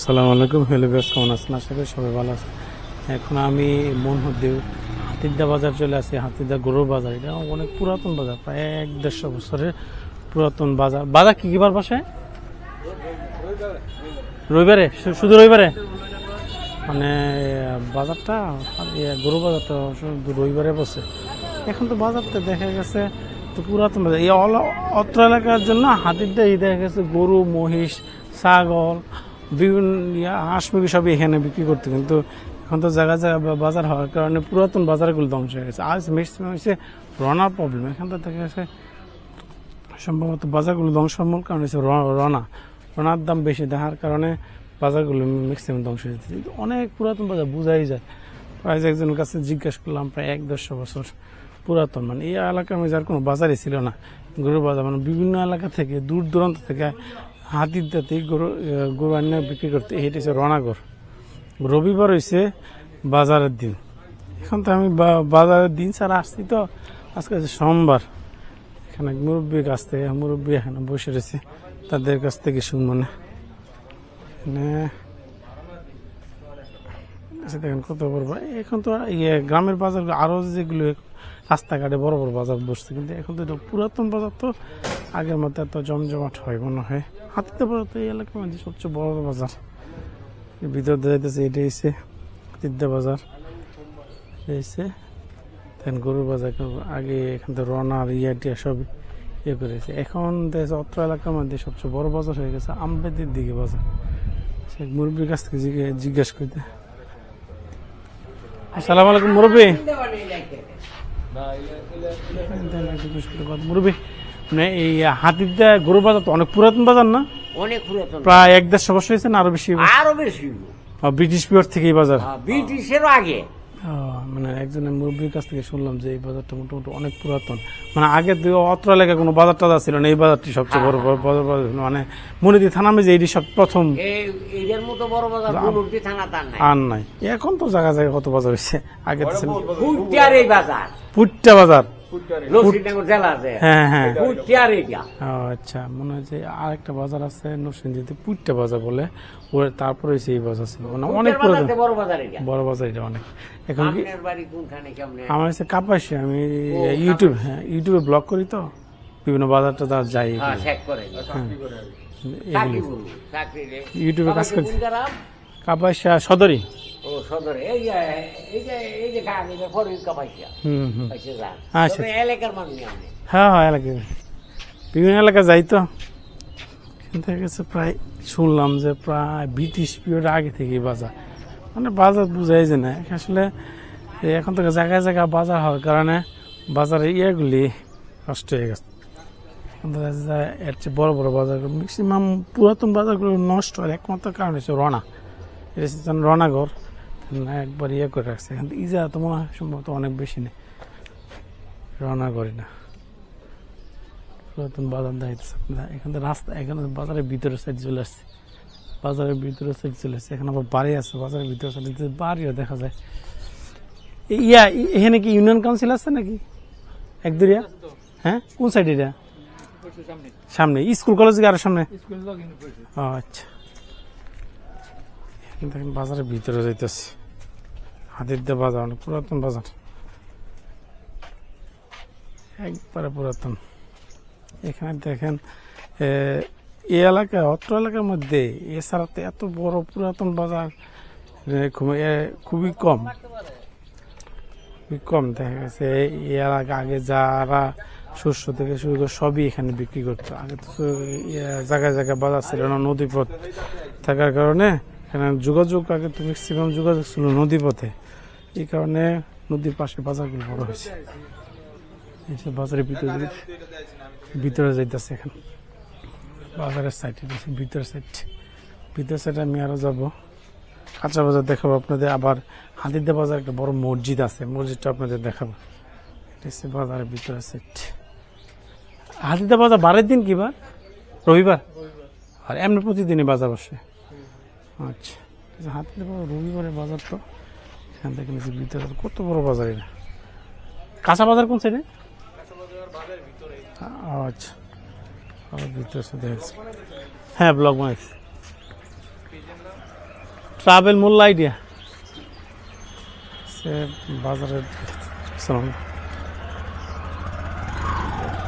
আসসালামু আলাইকুম, hello base কেমন আছেন? আশা করি সবাই ভালো আছে এখন আমি মনহদ্দেও হাতিদ্দা বাজার চলে আসি হাতিদ্দা গরুর বাজার। এটা অনেক পুরাতন বাজার, প্রায় এক দেড়শো বছরের পুরাতন বাজার। বাজার কি কি বার বসে রবিবারে? শুধু রবিবারে? মানে বাজারটা গরু বাজারটা শুধু রবিবারে বসে। এখন তো বাজারটা দেখা গেছে, তো পুরাতন বাজার। এই অত্র এলাকার জন্য হাতিরটা এই দেখা গেছে গরু, মহিষ, ছাগল। বিভিন্ন হাঁস মুরগি সবই এখানে বিক্রি করতে, কিন্তু এখন তো জায়গা জায়গা বাজার হওয়ার কারণে পুরাতন বাজারগুলো ধ্বংস হয়ে গেছে। আজ ম্যাক্সিমাম হচ্ছে রনার প্রবলেম এখান দেখা গেছে সম্ভবত বাজারগুলো ধ্বংসের মূল কারণ হচ্ছে রনা। রনার দাম বেশি দেখার কারণে বাজারগুলো ম্যাক্সিমাম ধ্বংস হয়ে যাচ্ছে কিন্তু অনেক পুরাতন বাজার বোঝাই যায়। প্রায় একজনের কাছে জিজ্ঞেস করলাম, প্রায় এক দেড়শো বছর পুরাতন। মানে এই এলাকার মধ্যে আর কোনো বাজারই ছিল না। গরু বাজার মানে বিভিন্ন এলাকা থেকে, দূর দূরান্ত থেকে হাতির দাঁতে গরু গরু আনিয়ে বিক্রি করতে এটা হচ্ছে রনাগর রবিবার হয়েছে বাজারের দিন। এখন তো আমি বাজারের দিন ছাড়া আসছি তো, আজকে হচ্ছে সোমবার। এখানে মুরব্বীর কাছ থেকে মুরব্বী এখানে বসে রয়েছে, তাদের কাছ থেকে শুনব না। এখানে আচ্ছা দেখেন কত বড় এখন তো ইয়ে গ্রামের বাজার আরও যেগুলো রাস্তাঘাটে বড় বড় বাজার বসছে, কিন্তু এখন তো পুরাতন বাজার তো। আগের মতো এত জমজমাট হয় মনে হয়। হাতিতে বড় তো এই এলাকার মধ্যে সবচেয়ে বড় বাজার। ভিতর দিয়ে যাইতেছে এটা এসে হাতিদ্দা বাজার। এসে দেন গরুর বাজার আগে এখান থেকে রনার ইয়া টিয়া সব ইয়ে করেছে এখন দেশ অত্র এলাকার মধ্যে সবচেয়ে বড় বাজার হয়ে গেছে আমবেদির দিকে বাজার। সে মুরব্বীর কাছ থেকে জিজ্ঞে- জিজ্ঞেস করতে। আসসালামু আলাইকুম মুরব্বী। মুরব্বী মানে এই হাতিরদা গরু বাজার তো অনেক পুরাতন বাজার না? অনেক পুরাতন। প্রায় এক দেড়শো বছর হয়েছে না আরও বেশি আরও বেশি ব্রিটিশ পিওর থেকে এই বাজার? ব্রিটিশের আগে। ও, মানে একজনের মুরব্বীর কাছ থেকে শুনলাম যে এই বাজারটা মোটামুটি অনেক পুরাতন। মানে আগে দুই অত্র এলাকায় কোনো বাজার টাজার ছিল না এই বাজারটি সবচেয়ে বড় বড় বাজার বাজার। মানে মনিদি থানা যে এইটি সব প্রথম এই মতো বড় বাজার থানা তার নাই। আর নাই। এখন তো জায়গা জায়গা কত বাজার হয়েছে? আগে তো বাজার পুট্টা বাজার। নরসিংনগর জেলা আছে। হ্যাঁ হ্যাঁ। ও আচ্ছা। মনে হয় যে বাজার আছে নরসিংদীতে বাজার বলে। তারপরে বাজার ছিল। মানে অনেক বাজার বড় বাজার এটা। বড় বাজার এটা অনেক। এখন কি আপনার বাড়ি কোনখানে কেমনে আমার হচ্ছে কাপাসি আমি ইউটিউব হ্যাঁ ইউটিউবে ব্লগ করি তো। বিভিন্ন বাজার টাজার যাই হ্যাঁ ইউটিউবে কাজ করছি কাপাসিয়া সদরি। ও সদরে এই যে এই যে এই যে গান এই যে ফরিদ কাপাইছিয়া হুম হুম। পাইছে যান আচ্ছা। তবে এলাকার মানুষ আপনি হ্যাঁ হ্যাঁ এলাকায় বিভিন্ন এলাকা যাই তো। গেছে প্রায় শুনলাম যে প্রায় ব্রিটিশ পিরিয়ড আগে থেকে বাজার। মানে বাজার বুঝাই যে না। আসলে এখন থেকে জায়গায় জায়গায় বাজার হওয়ার কারণে বাজারের ইয়েগুলি নষ্ট হয়ে গেছে। দেখা এর চেয়ে বড় বড় বাজার ম্যাক্সিমাম পুরাতন বাজারগুলো নষ্ট হওয়ার একমাত্র কারণ হচ্ছে রনা। এটা হচ্ছে না একবার ইয়ে করে রাখছে। এখান থেকে ইজা তো মনে হয় সম্ভবত অনেক বেশি নেই। রওনা করি না। পুরাতন বাজার আপনারা। এখান থেকে রাস্তা এখানে বাজারের ভিতরের সাইড চলে আসছে। বাজারের ভিতরের সাইড চলে আসছে। এখানে আবার বাড়ি আছে বাজারের ভিতরে সাইড বাড়িও দেখা যায়। ইয়া এখানে কি ইউনিয়ন কাউন্সিল আছে নাকি? একদরিয়া? হ্যাঁ? কোন সাইড এটা? সামনে। স্কুল কলেজ কি আরও সামনে? ও আচ্ছা। এখান থেকে বাজারের ভিতরে যাইতেছে। হাতির দিয়ে বাজার অনেক পুরাতন বাজার। একবারে পুরাতন। এখানে দেখেন এ, এই এলাকায় অত্র এলাকার মধ্যে এছাড়া তো এত বড় পুরাতন বাজার খুবই কম। খুবই কম দেখা গেছে। এই এলাকা আগে যারা শস্য থেকে শুরু করে সবই এখানে বিক্রি করতো। আগে তো জায়গায় জায়গায় বাজার ছিল না নদীপথ থাকার কারণে এখানে যোগাযোগ আগে তো ম্যাক্সিমাম যোগাযোগ ছিল নদীপথে। এই কারণে নদীর পাশে বাজারগুলো বড় হয়েছে। এই যে বাজারের ভিতরে ভিতরে যাইতেছে এখন। বাজারের সাইডে ভিতরের সাইড ভিতরের সাইডে আমি আরও যাব। কাঁচা বাজার দেখাবো আপনাদের। আবার হাতিদা বাজার একটা বড় মসজিদ আছে। মসজিদটা আপনাদের দেখাবো। এটা হচ্ছে বাজারের ভিতরের সাইড হাতিদা বাজার বারের দিন কি বার? রবিবার? আর এমনি প্রতিদিনই বাজার বসে। আচ্ছা হাতিদা বাজার রবিবারের বাজার তো, এখান থেকে নিচে ভিতরে কত বড় বাজার এটা? কাঁচা বাজার কোন সাইডে আচ্ছা ভিতরে সাথে হ্যাঁ ব্লগ বানাইছি ট্রাভেল মূল্য আইডিয়া সে বাজারের